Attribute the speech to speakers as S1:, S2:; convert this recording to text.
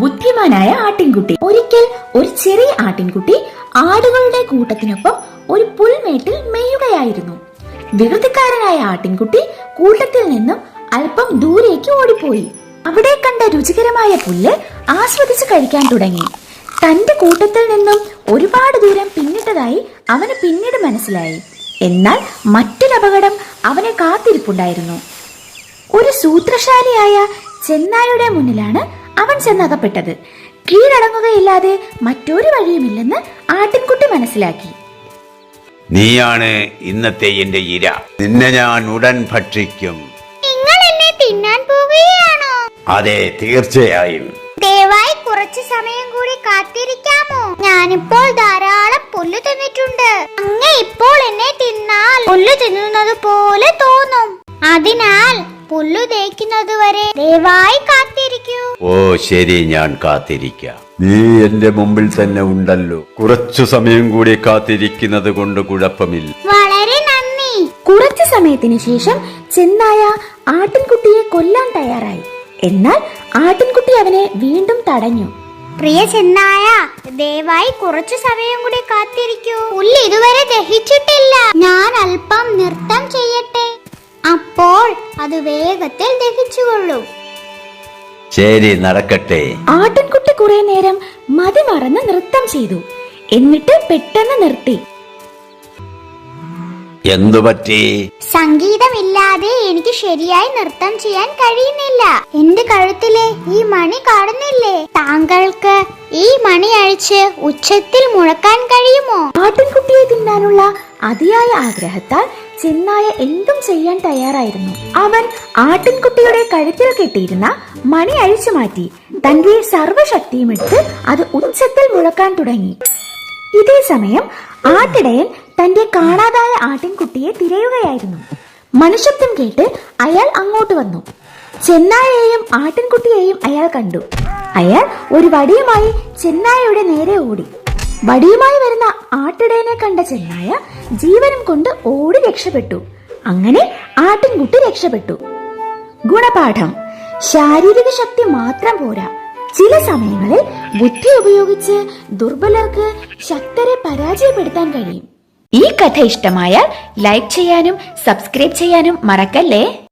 S1: ബുദ്ധിമാനായ ആട്ടിൻകുട്ടി. ഒരിക്കൽ ഒരു ചെറിയ ആട്ടിൻകുട്ടി ആടുകളുടെ കൂട്ടത്തിനൊപ്പം ഒരു പുൽമേട്ടിൽ മേയുകയായിരുന്നു. വികൃതിക്കാരനായ ആട്ടിൻകുട്ടി കൂട്ടത്തിൽ നിന്നും അല്പം ദൂരേക്ക് ഓടിപ്പോയി. അവിടെ കണ്ട രുചികരമായ പുല്ല് ആസ്വദിച്ച് കഴിക്കാൻ തുടങ്ങി. തന്റെ കൂട്ടത്തിൽ നിന്നും ഒരുപാട് ദൂരം പിന്നിട്ടതായി അവന് പിന്നീട് മനസ്സിലായി. എന്നാൽ മറ്റൊരപകടം അവനെ കാത്തിരിപ്പുണ്ടായിരുന്നു. ഒരു സൂത്രശാലിയായ ചെന്നായുടെ മുന്നിലാണ് അവൻ ചെന്നകപ്പെട്ടത്. കീഴടങ്ങുകയില്ലാതെ മറ്റൊരു വഴിയുമില്ലെന്ന് ആട്ടിൻകുട്ടി മനസ്സിലാക്കി.
S2: നീയാണ് ഇന്നത്തെ എന്റെ ഇര. നിന്നെ ഞാൻ ഉടൻ ഭക്ഷിക്കും.
S3: നിങ്ങൾ എന്നെ തിന്നാൻ പോവുകയാണോ?
S2: അതെ തീർച്ചയായും.
S3: ദയവായി കുറച്ചു സമയം കൂടി കാത്തിരിക്കാമോ? ഞാനിപ്പോൾ ധാരാളം പുല്ല് തിന്നിട്ടുണ്ട്. അങ്ങ് ഇപ്പോൾ എന്നെ തിന്നാൽ പുല്ല് തിന്നുന്നത് പോലെ തോന്നും. അതിനാൽ പുല്ലു തേക്കുന്നത് വരെ ദയവായി കാത്തിരിക്കൂ
S2: ഓ ശരി ഞാൻ കാത്തിരിക്കാം. നീ എന്റെ മുമ്പിൽ തന്നെ ഉണ്ടല്ലോ. കുറച്ചു സമയം കൂടി കാത്തിരിക്കുന്നത് കൊണ്ട് കുഴപ്പമില്ല.
S3: വളരെ നന്ദി.
S1: കുറച്ചു സമയത്തിന് ശേഷം ചെന്നായ ആട്ടിൻകുട്ടിയെ കൊല്ലാൻ തയ്യാറായി. എന്നാൽ ആട്ടിൻകുട്ടി അവനെ വീണ്ടും തടഞ്ഞു.
S3: പ്രിയ ചെന്നായ ദയവായി കുറച്ചു സമയം കൂടി കാത്തിരിക്കൂ. പുല്ല് ഇതുവരെ ദഹിച്ചിട്ടില്ല. ഞാൻ അല്പം നൃത്തം ചെയ്യട്ടെ? അപ്പോൾ അത് വേഗത്തിൽ ദഹിച്ചുകൊള്ളും.
S2: ശരി നടക്കട്ടെ.
S1: ആട്ടിൻകുട്ടി കുറെ നേരം മതി മറന്ന് നൃത്തം ചെയ്തു. എന്നിട്ട് പെട്ടെന്ന് നിർത്തി.
S2: എന്തു പറ്റി?
S3: സംഗീതമില്ലാതെ എനിക്ക് ശരിയായി നൃത്തം ചെയ്യാൻ കഴിയുന്നില്ല. എന്റെ കഴുത്തിലെ ഈ മണി കാണുന്നില്ലേ? താങ്കൾക്ക് ഈ മണി അഴിച്ച് ഉച്ചത്തിൽ മുഴക്കാൻ കഴിയുമോ?
S1: ആട്ടിൻകുട്ടിയെ തിന്നാനുള്ള അതിയായ ആഗ്രഹത്താൽ ചെന്നായ എന്തും ചെയ്യാൻ തയ്യാറായിരുന്നു. അവൻ ആട്ടിൻകുട്ടിയുടെ കഴുത്തിൽ കെട്ടിയിരുന്ന മണി അഴിച്ചു മാറ്റി തന്റെ സർവശക്തിയും എടുത്ത് അത് ഉച്ചത്തിൽ മുഴക്കാൻ തുടങ്ങി. ഇതേ സമയം ആട്ടിടയൻ തന്റെ കാണാതായ ആട്ടിൻകുട്ടിയെ തിരയുകയായിരുന്നു. മനുഷ്യത്വം കേട്ട് അയാൾ അങ്ങോട്ട് വന്നു. ചെന്നായയെയും ആട്ടിൻകുട്ടിയെയും അയാൾ കണ്ടു. അയാൾ ഒരു വടിയുമായി ചെന്നായയുടെ നേരെ ഓടി. വടിയുമായി വരുന്ന ആട്ടിടയനെ കണ്ട ചെന്നായ ജീവനും കൊണ്ട് ഓടി രക്ഷപ്പെട്ടു. അങ്ങനെ ആട്ടിൻകുട്ടി രക്ഷപ്പെട്ടു. ഗുണപാഠം. ശാരീരിക ശക്തി മാത്രം പോരാ. ചില സമയങ്ങളിൽ ബുദ്ധി ഉപയോഗിച്ച് ദുർബലർക്ക് ശക്തരെ പരാജയപ്പെടുത്താൻ കഴിയും. ഈ കഥ ഇഷ്ടമായാൽ ലൈക്ക് ചെയ്യാനും സബ്സ്ക്രൈബ് ചെയ്യാനും മറക്കല്ലേ?